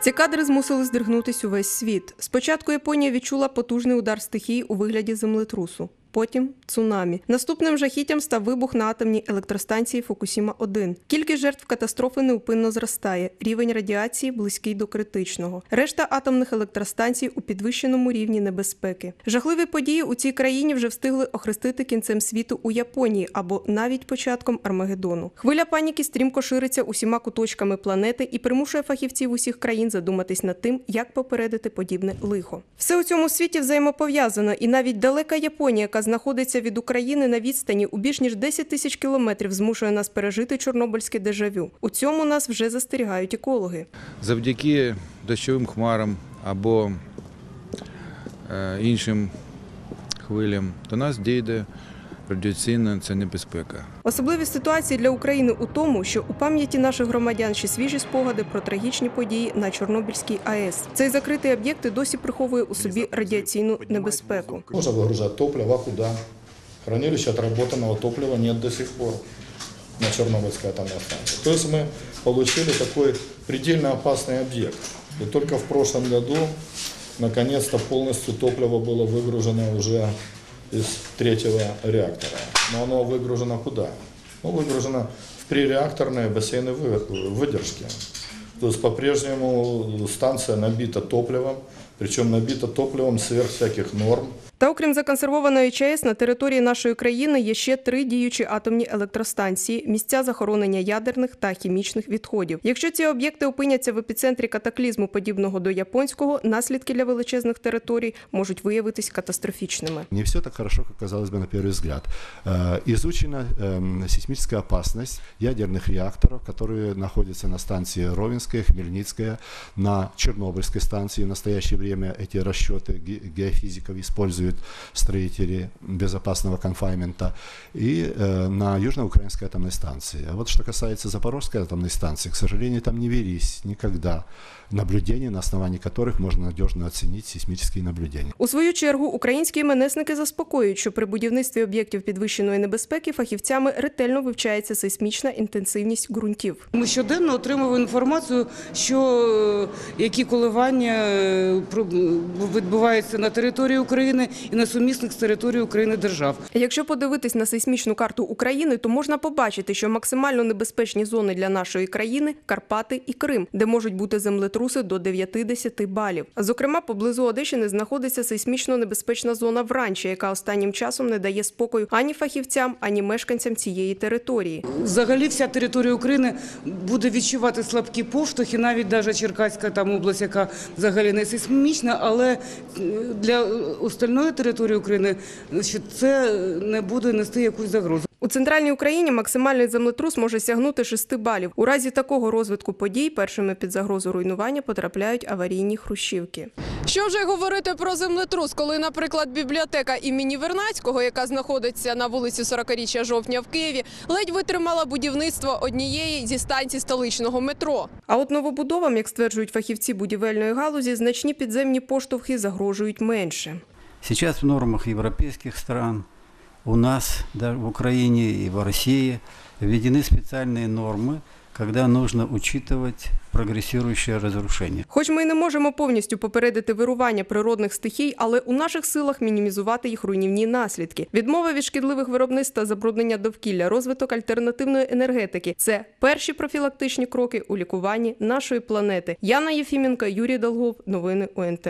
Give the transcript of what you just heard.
Ці кадри змусили здригнутись увесь світ. Спочатку Японія відчула потужний удар стихій у вигляді землетрусу. Потім цунамі. Наступним жахіттям став вибух на атомній електростанції Фукусіма 1 Кількість жертв катастрофи неупинно зростає. Рівень радіації близький до критичного. Решта атомних електростанцій у підвищеному рівні небезпеки. Жахливі події у цій країні вже встигли охрестити кінцем світу у Японії або навіть початком Армагеддону. Хвиля паніки стрімко шириться усіма куточками планети і примушує фахівців усіх країн задуматись над тим, як попередити подібне лихо. Все у цьому світі взаємопов'язано, і навіть далека Японія, яка знаходиться від України на відстані у більш ніж 10 тисяч кілометрів, змушує нас пережити чорнобильське дежавю. У цьому нас вже застерігають екологи. завдяки дощовим хмарам або е, іншим хвилям до нас дійде радіаційна це небезпека. Особливі ситуації для України у тому, що у пам'яті наших громадян ще свіжі спогади про трагічні події на Чорнобильській АЕС. Цей закритий об'єкт і досі приховує у собі радіаційну небезпеку. Можно выгружать топливо, а куда? Хранилища отработанного топлива нет до сих пор на Чернобыльской атомной станции. То есть мы получили такой предельно опасный объект. И только в прошлом году, наконец-то, полностью топливо было выгружено уже из третьего реактора. Но оно выгружено куда? Ну, выгружено в пререакторные бассейны вы- выдержки. То есть по-прежнему станция набита топливом, причем набита топливом сверх всяких норм. Та окрім законсервованої ЧАЕС, на території нашої країни є ще три діючі атомні електростанції, місця захоронення ядерних та хімічних відходів. Якщо ці об'єкти опиняться в епіцентрі катаклізму, подібного до японського, наслідки для величезних територій можуть виявитись катастрофічними. Не все так хорошо, как казалось бы на первый взгляд. Э, Изучена эм, сейсмическая опасность ядерных реакторов, которые находятся на станции Ровенская, Хмельницкая, на Чернобыльской станции. В настоящее время эти расчеты ге- геофизиков используют строители безопасного конфаймента и э, на Южноукраинской атомной станции. А вот что касается Запорожской атомной станции, к сожалению, там не велись никогда наблюдения, на основании которых можно надежно оценить сейсмические наблюдения. У свою чергу українські іменесники заспокоюють, що при будівництві об'єктів підвищеної небезпеки фахівцями ретельно вивчається сейсмічна інтенсивність ґрунтів. Ми щоденно отримуємо інформацію, що е, які коливання е, відбуваються на території України і на сумісних з території України держав. Якщо подивитись на сейсмічну карту України, то можна побачити, що максимально небезпечні зони для нашої країни Карпати і Крим, де можуть бути землетруси до 9-10 балів. Зокрема, поблизу Одещини знаходиться сейсмічно небезпечна зона Вранча, яка останнім часом не дає спокою ані фахівцям, ані мешканцям цієї території. Взагалі вся територія України буде відчувати слабкі поштовхи, навіть навіть Черкаська там область, яка взагалі не сейсмічна, але е, для остальної території України що це не буде нести якусь загрозу. У центральній Україні максимальний землетрус може сягнути 6 балів. У разі такого розвитку подій першими під загрозу руйнування потрапляють аварійні хрущівки. Що вже говорити про землетрус, коли, наприклад, бібліотека імені Вернацького, яка знаходиться на вулиці 40-річчя жовтня в Києві, ледь витримала будівництво однієї зі станцій столичного метро. А от новобудовам, як стверджують фахівці будівельної галузі, значні підземні поштовхи загрожують менше. Сейчас в нормах европейских стран, у нас да, в Украине и в России введены специальные нормы, когда нужно учитывать прогрессирующее разрушение. Хоч ми й не можемо повністю попередити вирування природних стихій, але у наших силах мінімізувати їх руйнівні наслідки. Відмова від шкідливих виробництв та забруднення довкілля, розвиток альтернативної енергетики це перші профілактичні кроки у лікуванні нашої планети. Яна Єфіменка, Юрій Долгов. Новини ОНТ.